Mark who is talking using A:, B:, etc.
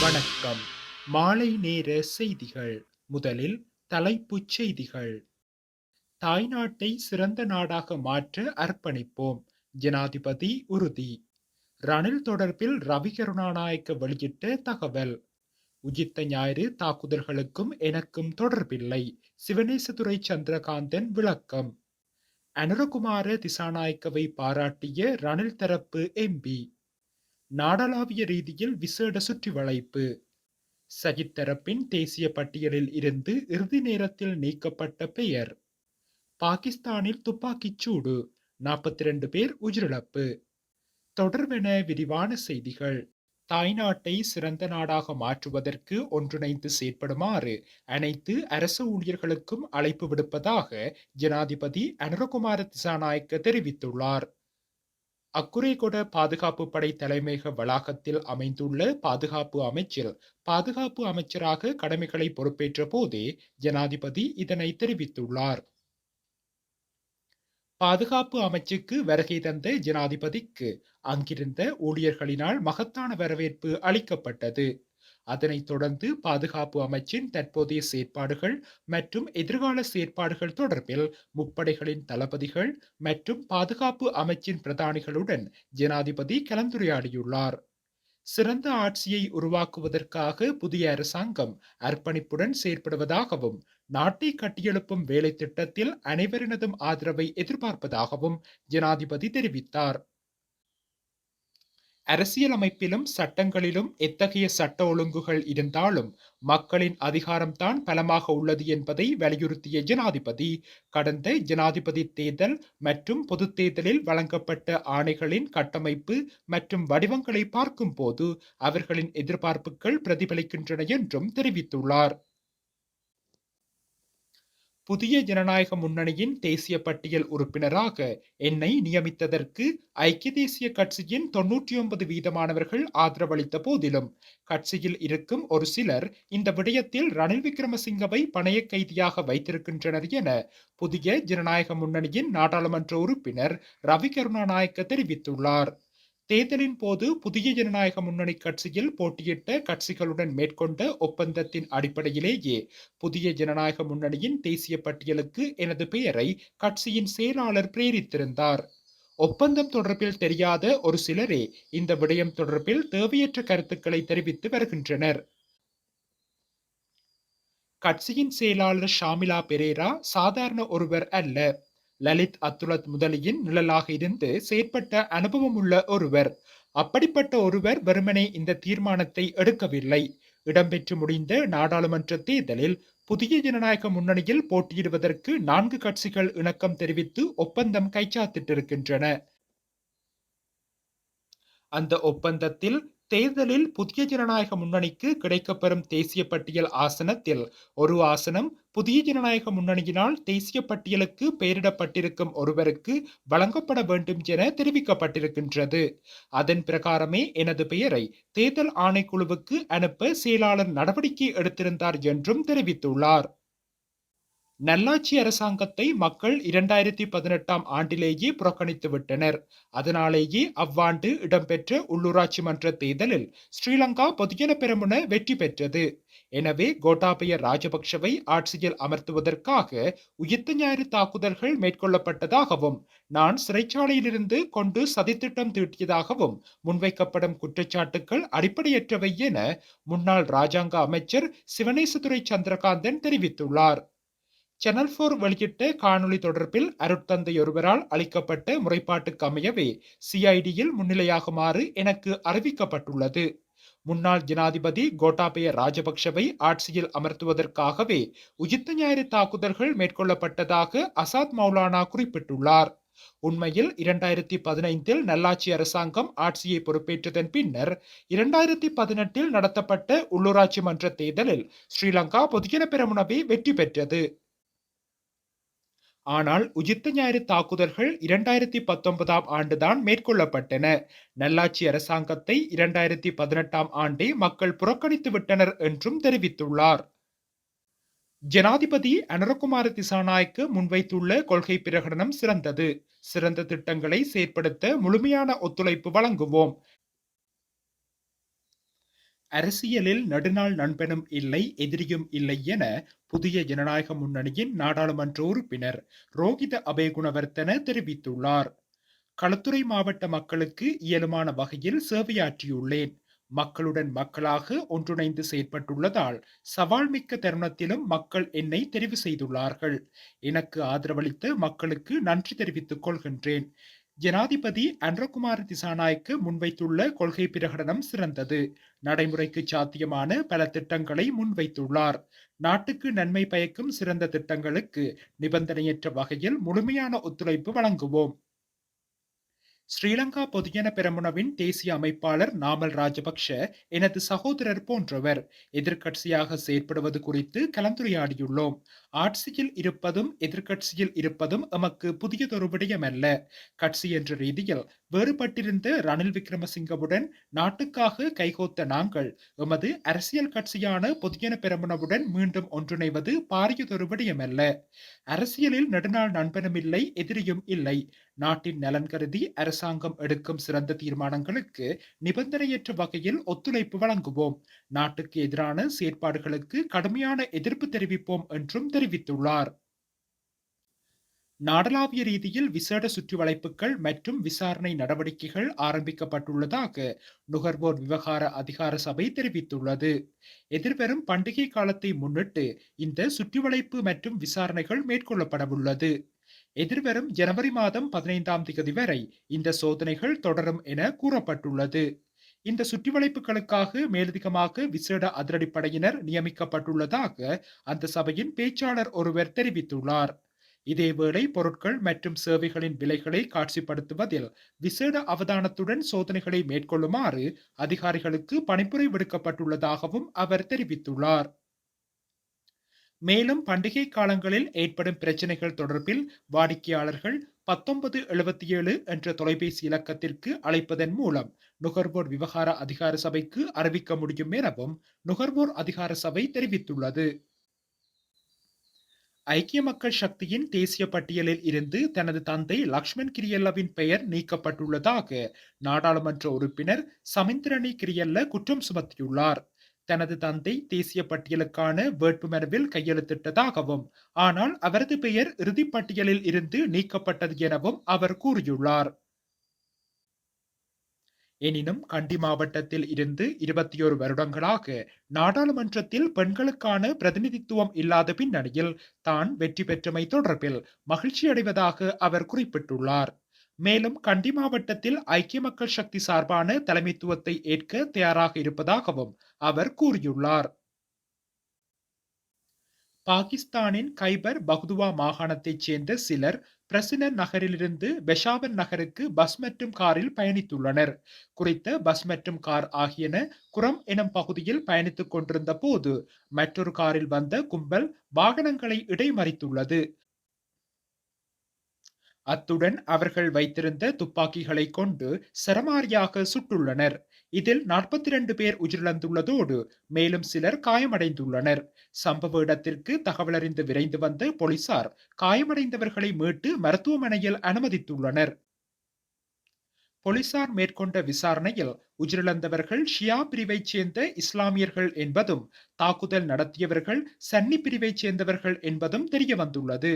A: வணக்கம். மாலை நேர செய்திகள். முதலில் தலைப்புச் செய்திகள். தாய்நாட்டை சிறந்த நாடாக மாற்ற அர்ப்பணிப்போம். ஜனாதிபதி உறுதி. ரணில் தொடர்பில் ரவி கருணாநாயக்க வெளியிட்ட தகவல். உஜித்த ஞாயிறு தாக்குதல்களுக்கும் எனக்கும் தொடர்பில்லை. சிவனேசதுரை சந்திரகாந்தன் விளக்கம். அனுரகுமார திசாநாயக்கவை பாராட்டிய ரணில் தரப்பு எம்பி நாடளாவிய ரீதியில் விசேட சுற்றி வளைப்பு. சஜித் தரப்பின் தேசிய பட்டியலில் இருந்து இறுதி நேரத்தில் நீக்கப்பட்ட பெயர். பாகிஸ்தானில் துப்பாக்கிச் சூடு நாற்பத்தி ரெண்டு பேர் உயிரிழப்பு. தொடர்பென விரிவான செய்திகள். தாய்நாட்டை சிறந்த நாடாக மாற்றுவதற்கு ஒன்றிணைந்து செயற்படுமாறு அனைத்து அரசு ஊழியர்களுக்கும் அழைப்பு விடுப்பதாக ஜனாதிபதி அனுரகுமார திசாநாயக்க தெரிவித்துள்ளார். அக்குறைகொட பாதுகாப்பு படை தலைமையக வளாகத்தில் அமைந்துள்ள பாதுகாப்பு அமைச்சில் பாதுகாப்பு அமைச்சராக கடமைகளை பொறுப்பேற்ற போதே ஜனாதிபதி இதனை தெரிவித்துள்ளார். பாதுகாப்பு அமைச்சுக்கு வருகை தந்த ஜனாதிபதிக்கு அங்கிருந்த ஊழியர்களினால் மகத்தான வரவேற்பு அளிக்கப்பட்டது. அதனைத் தொடர்ந்து பாதுகாப்பு அமைச்சின் தற்போதைய செயற்பாடுகள் மற்றும் எதிர்கால செயற்பாடுகள் தொடர்பில் முப்படைகளின் தளபதிகள் மற்றும் பாதுகாப்பு அமைச்சின் பிரதானிகளுடன் ஜனாதிபதி கலந்துரையாடியுள்ளார். சிறந்த ஆட்சியை உருவாக்குவதற்காக புதிய அரசாங்கம் அர்ப்பணிப்புடன் செயற்படுவதாகவும் நாட்டை கட்டியெழுப்பும் வேலை திட்டத்தில் அனைவரினதும் ஆதரவை எதிர்பார்ப்பதாகவும் ஜனாதிபதி தெரிவித்தார். அரசியலமைப்பிலும் சட்டங்களிலும் எத்தகைய சட்ட ஒழுங்குகள் இருந்தாலும் மக்களின் அதிகாரம்தான் பலமாக உள்ளது என்பதை வலியுறுத்திய ஜனாதிபதி கடந்த ஜனாதிபதி தேர்தல் மற்றும் பொது தேர்தலில் வழங்கப்பட்ட ஆணைகளின் கட்டமைப்பு மற்றும் வடிவங்களை பார்க்கும் போது அவர்களின் எதிர்பார்ப்புகள் பிரதிபலிக்கின்றன என்றும் தெரிவித்துள்ளார். புதிய ஜனநாயக முன்னணியின் தேசிய பட்டியல் உறுப்பினராக என்னை நியமித்ததற்கு ஐக்கிய தேசிய கட்சியின் தொன்னூற்றி ஒன்பது வீதமானவர்கள் ஆதரவளித்த போதிலும் கட்சியில் இருக்கும் ஒரு சிலர் இந்த விடயத்தில் ரணில் விக்ரமசிங்கவை பணைய கைதியாக வைத்திருக்கின்றனர் என புதிய ஜனநாயக முன்னணியின் நாடாளுமன்ற உறுப்பினர் ரவி கருணாநாயக்க தெரிவித்துள்ளார். தேர்தலின் போது புதிய ஜனநாயக முன்னணி கட்சியில் போட்டியிட்ட கட்சிகளுடன் மேற்கொண்ட ஒப்பந்தத்தின் அடிப்படையிலேயே புதிய ஜனநாயக முன்னணியின் தேசிய பட்டியலுக்கு எனது பெயரை கட்சியின் செயலாளர் பிரேரித்திருந்தார். ஒப்பந்தம் தொடர்பில் தெரியாத ஒரு சிலரே இந்த விடயம் தொடர்பில் தேவையற்ற கருத்துக்களை தெரிவித்து வருகின்றனர். கட்சியின் செயலாளர் ஷாமிலா பெரேரா சாதாரண ஒருவர் அல்ல. லலித் அத்துலத் முதலியின் நிழலாக இருந்து செயற்பட்ட அனுபவம் உள்ள ஒருவர். அப்படிப்பட்ட ஒருவர் வெறுமனே இந்த தீர்மானத்தை எடுக்கவில்லை. இடம்பெற்று முடிந்த நாடாளுமன்ற தேர்தலில் புதிய ஜனநாயக முன்னணியில் போட்டியிடுவதற்கு நான்கு கட்சிகள் இணக்கம் தெரிவித்து ஒப்பந்தம் கைச்சாத்திட்டிருக்கின்றன. அந்த ஒப்பந்தத்தில் தேர்தலில் புதிய ஜனநாயக முன்னணிக்கு கிடைக்கப்பெறும் தேசிய பட்டியல் ஆசனத்தில் ஒரு ஆசனம் புதிய ஜனநாயக முன்னணியினால் தேசிய பட்டியலுக்கு பெயரிடப்பட்டிருக்கும் ஒருவருக்கு வழங்கப்பட வேண்டும் என தெரிவிக்கப்பட்டிருக்கின்றது. அதன் பிரகாரமே எனது பெயரை தேர்தல் ஆணைக்குழுவுக்கு அனுப்ப செயலாளர் நடவடிக்கை எடுத்திருந்தார் என்றும் தெரிவித்துள்ளார். நல்லாட்சி அரசாங்கத்தை மக்கள் இரண்டாயிரத்தி பதினெட்டாம் ஆண்டிலேயே புறக்கணித்து விட்டனர். அதனாலேயே அவ்வாண்டு இடம்பெற்ற உள்ளூராட்சி மன்ற தேர்தலில் ஸ்ரீலங்கா பொதுஜன பெருமுன வெற்றி பெற்றது. எனவே கோட்டாபய ராஜபக்ஷவை ஆட்சியில் அமர்த்துவதற்காக உயிர்த்த ஞாயிறு தாக்குதல்கள் மேற்கொள்ளப்பட்டதாகவும் நான் சிறைச்சாலையிலிருந்து கொண்டு சதித்திட்டம் தீட்டியதாகவும் முன்வைக்கப்படும் குற்றச்சாட்டுகள் அடிப்படையற்றவை என முன்னாள் ராஜாங்க அமைச்சர் சிவனேசதுரை சந்திரகாந்தன் தெரிவித்துள்ளார். சேனல் போர் வெளியிட்ட காணொலி தொடர்பில் அருட்தந்தை ஒருவரால் அளிக்கப்பட்ட முறைப்பாட்டுக்கு அமையவே சிஐடியில் முன்னிலையாகுமாறு எனக்கு அறிவிக்கப்பட்டுள்ளது. முன்னாள் ஜனாதிபதி கோட்டாபய ராஜபக்ஷவை ஆட்சியில் அமர்த்துவதற்காகவே உஜித்த ஞாயிறு தாக்குதல்கள் மேற்கொள்ளப்பட்டதாக அசாத் மௌலானா குறிப்பிட்டுள்ளார். உண்மையில் இரண்டாயிரத்தி பதினைந்தில் நல்லாட்சி அரசாங்கம் ஆட்சியை பொறுப்பேற்றதன் பின்னர் இரண்டாயிரத்தி பதினெட்டில் நடத்தப்பட்ட உள்ளூராட்சி மன்ற தேர்தலில் ஸ்ரீலங்கா பொதுஜன பெரமுனவே வெற்றி பெற்றது. ஆனால் உஜித்த ஞாயிறு தாக்குதல்கள் இரண்டாயிரத்தி பத்தொன்பதாம் ஆண்டுதான் மேற்கொள்ளப்பட்டன. நல்லாட்சி அரசாங்கத்தை இரண்டாயிரத்தி பதினெட்டாம் ஆண்டே மக்கள் புறக்கணித்து விட்டனர் என்றும் தெரிவித்துள்ளார். ஜனாதிபதி அனரகுமார திசாநாய்க்கு முன்வைத்துள்ள கொள்கை பிரகடனம் சிறந்தது. சிறந்த திட்டங்களை செயற்படுத்த முழுமையான ஒத்துழைப்பு வழங்குவோம். அரசியலில் நடுநாள் நண்பனும் இல்லை எதிரியும் இல்லை என புதிய ஜனநாயக முன்னணியின் நாடாளுமன்ற உறுப்பினர் ரோகித அபேகுணவர்த்தன தெரிவித்துள்ளார். களத்துறை மாவட்ட மக்களுக்கு இயலுமான வகையில் சேவையாற்றியுள்ளேன். மக்களுடன் மக்களாக ஒன்றிணைந்து செயற்பட்டுள்ளதால் சவால் மிக்க தருணத்திலும் மக்கள் என்னை தெரிவு செய்துள்ளார்கள். எனக்கு ஆதரவளித்த மக்களுக்கு நன்றி தெரிவித்துக் கொள்கின்றேன். ஜனாதிபதி அன்றகுமார் திசாநாய்க்கு முன்வைத்துள்ள கொள்கை பிரகடனம் சிறந்தது. நடைமுறைக்கு சாத்தியமான பல திட்டங்களை முன்வைத்துள்ளார். நாட்டுக்கு நன்மை பயக்கும் சிறந்த திட்டங்களுக்கு நிபந்தனையற்ற வகையில் முழுமையான ஒத்துழைப்பு வழங்குவோம். ஸ்ரீலங்கா பொதுஜன பெரமுனவின் தேசிய அமைப்பாளர் நாமல் ராஜபக்ஷ எனது சகோதரர் போன்றவர் எதிர்க்கட்சியாக செயற்படுவது குறித்து கலந்துரையாடியுள்ளோம். ஆட்சியில் இருப்பதும் எதிர்க்கட்சியில் இருப்பதும் எமக்கு புதியதொரு விடயமல்ல. கட்சி என்ற ரீதியில் வேறுபட்டிருந்த ரணில் விக்ரமசிங்கவுடன் நாட்டுக்காக கைகோத்த நாங்கள் எமது அரசியல் கட்சியான பொதுஜன பெரமுனவுடன் மீண்டும் ஒன்றிணைவது பாரியதொரு விடயமல்ல. அரசியலில் நெடுநாள் நண்பனும் இல்லை எதிரியும் இல்லை. நாட்டின் நலன் கருதி அரசாங்கம் எடுக்கும் சிறந்த தீர்மானங்களுக்கு நிபந்தனையற்ற வகையில் ஒத்துழைப்பு வழங்குவோம். நாட்டுக்கு எதிரான செயற்பாடுகளுக்கு கடுமையான எதிர்ப்பு தெரிவிப்போம் என்றும் தெரிவித்துள்ளார். நாடளாவிய ரீதியில் விசேட சுற்றுவளைப்புகள் மற்றும் விசாரணை நடவடிக்கைகள் ஆரம்பிக்கப்பட்டுள்ளதாக நுகர்வோர் விவகார அதிகார சபை தெரிவித்துள்ளது. எதிர்வரும் பண்டிகை காலத்தை முன்னிட்டு இந்த சுற்றுவளைப்பு மற்றும் விசாரணைகள் மேற்கொள்ளப்படவுள்ளது. எதிர்வரும் ஜனவரி மாதம் பதினைந்தாம் தேதி வரை இந்த சோதனைகள் தொடரும் என கூறப்பட்டுள்ளது. இந்த சுற்றிவளைப்புகளுக்காக மேலதிகமாக விசேட அதிரடிப்படையினர் நியமிக்கப்பட்டுள்ளதாக அந்த சபையின் பேச்சாளர் ஒருவர் தெரிவித்துள்ளார். இதேவேளை பொருட்கள் மற்றும் சேவைகளின் விலைகளை காட்சிப்படுத்துவதில் விசேட அவதானத்துடன் சோதனைகளை மேற்கொள்ளுமாறு அதிகாரிகளுக்கு பணிப்புரை விடுக்கப்பட்டுள்ளதாகவும் அவர் தெரிவித்துள்ளார். மேலும் பண்டிகை காலங்களில் ஏற்படும் பிரச்சனைகள் தொடர்பில் வாடிக்கையாளர்கள் பத்தொன்பது எழுபத்தி ஏழு என்ற தொலைபேசி இலக்கத்திற்கு அழைப்பதன் மூலம் நுகர்வோர் விவகார அதிகார சபைக்கு அறிவிக்க முடியும் எனவும் நுகர்வோர் அதிகார சபை தெரிவித்துள்ளது. ஐக்கிய மக்கள் சக்தியின் தேசிய பட்டியலில் இருந்து தனது தந்தை லக்ஷ்மண் கிரியல்லவின் பெயர் நீக்கப்பட்டுள்ளதாக நாடாளுமன்ற உறுப்பினர் சமிந்திரணி கிரியல்ல குற்றம் சுமத்தியுள்ளார். தனது தந்தை தேசிய பட்டியலுக்கான வேட்புமனுவில் கையெழுத்திட்டதாகவும் ஆனால் அவரது பெயர் இறுதிப்பட்டியலில் இருந்து நீக்கப்பட்டது எனவும் அவர் கூறியுள்ளார். எனினும் கண்டி மாவட்டத்தில் இருந்து இருபத்தி ஒரு வருடங்களாக நாடாளுமன்றத்தில் பெண்களுக்கான பிரதிநிதித்துவம் இல்லாத பின்னணியில் தான் வெற்றி பெற்றமை தொடர்பில் மகிழ்ச்சி அடைவதாக அவர் குறிப்பிட்டுள்ளார். மேலும் கண்டி மாவட்டத்தில் ஐக்கிய மக்கள் சக்தி சார்பான தலைமைத்துவத்தை ஏற்க தயாராக இருப்பதாகவும் அவர் கூறியுள்ளார். பாகிஸ்தானின் கைபர் பகுதுவா மாகாணத்தைச் சேர்ந்த சிலர் பிரசினர் நகரிலிருந்து பெஷாவர் நகருக்கு பஸ் மற்றும் காரில் பயணித்துள்ளனர். குறித்த பஸ் மற்றும் கார் ஆகியன குரம் எனும் பகுதியில் பயணித்துக் கொண்டிருந்த போது மற்றொரு காரில் வந்த கும்பல் வாகனங்களை இடைமறித்துள்ளது. அத்துடன் அவர்கள் வைத்திருந்த துப்பாக்கிகளை கொண்டு சரமாரியாக சுட்டுள்ளனர். இதில் நாற்பத்தி இரண்டு பேர் உயிரிழந்துள்ளதோடு மேலும் சிலர் காயமடைந்துள்ளனர். சம்பவ இடத்திற்கு தகவலறிந்து விரைந்து வந்த போலீசார் காயமடைந்தவர்களை மீட்டு மருத்துவமனையில் அனுமதித்துள்ளனர். போலீசார் மேற்கொண்ட விசாரணையில் உயிரிழந்தவர்கள் ஷியா பிரிவைச் சேர்ந்த இஸ்லாமியர்கள் என்பதும் தாக்குதல் நடத்தியவர்கள் சன்னி பிரிவைச் சேர்ந்தவர்கள் என்பதும் தெரியவந்துள்ளது.